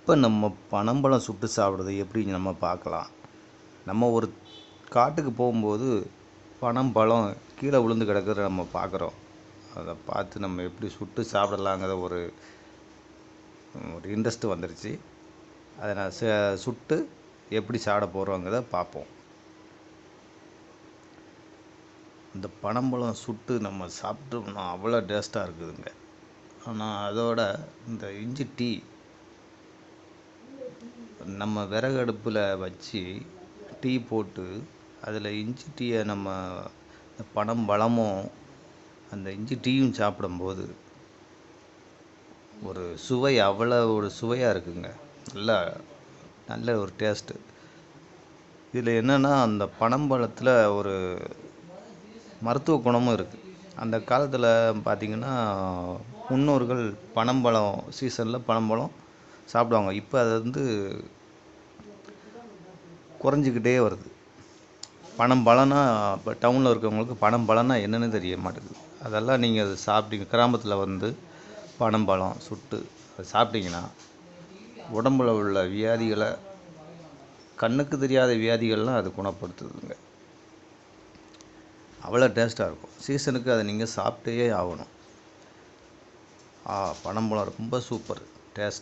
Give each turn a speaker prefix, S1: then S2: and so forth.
S1: இப்போ நம்ம பனம்பழம் சுட்டு சாப்பிட்றது எப்படி நம்ம பார்க்கலாம்? நம்ம ஒரு காட்டுக்கு போகும்போது பனம்பழம் கீழே விழுந்து கிடக்கிறத நம்ம பார்க்குறோம். அதை பார்த்து நம்ம எப்படி சுட்டு சாப்பிடலாங்கிற ஒரு ஒரு இன்ட்ரெஸ்ட் வந்துருச்சு. அதை நான் ச- சுட்டு எப்படி சாப்பிட போகிறோங்கிறத பார்ப்போம். இந்த பனம்பழம் சுட்டு நம்ம சாப்பிட்டோம்னா அவ்வளோ டேஸ்ட்டாக இருக்குதுங்க. ஆனால் அதோட இந்த இஞ்சி டீ நம்ம விறகு அடுப்பில் வச்சு டீ போட்டு அதில் இஞ்சி டீயை நம்ம இந்த பனம் பழமும் அந்த இஞ்சி டீயும் சாப்பிடும்போது ஒரு சுவை அவ்வளோ ஒரு சுவையாக இருக்குங்க. நல்லா நல்ல ஒரு டேஸ்ட்டு இதில் என்னென்னா அந்த பனம்பழத்தில் ஒரு மருத்துவ குணமும் இருக்குது அந்த காலத்தில் பார்த்திங்கன்னா முன்னோர்கள் பனம்பழம் சீசனில் பனம்பழம் சாப்பிடுவாங்க. இப்போ அது வந்து குறைஞ்சிக்கிட்டே வருது. பணம் பனம்பழம்னா இப்போ டவுனில் இருக்கிறவங்களுக்கு பலனா என்னென்னு தெரிய மாட்டேங்குது. அதெல்லாம் நீங்கள் அது சாப்பிட்டீங்க கிராமத்தில் வந்து பனம்பழம் சுட்டு அதை சாப்பிட்டீங்கன்னா உடம்புல உள்ள வியாதிகளை கண்ணுக்கு தெரியாத வியாதிகள்லாம் அது குணப்படுத்துதுங்க. அவ்வளோ டேஸ்ட்டாக இருக்கும். சீசனுக்கு அதை நீங்கள் சாப்பிட்டே ஆகணும். ஆ பனம்பழம் ரொம்ப சூப்பர். டேஸ்ட்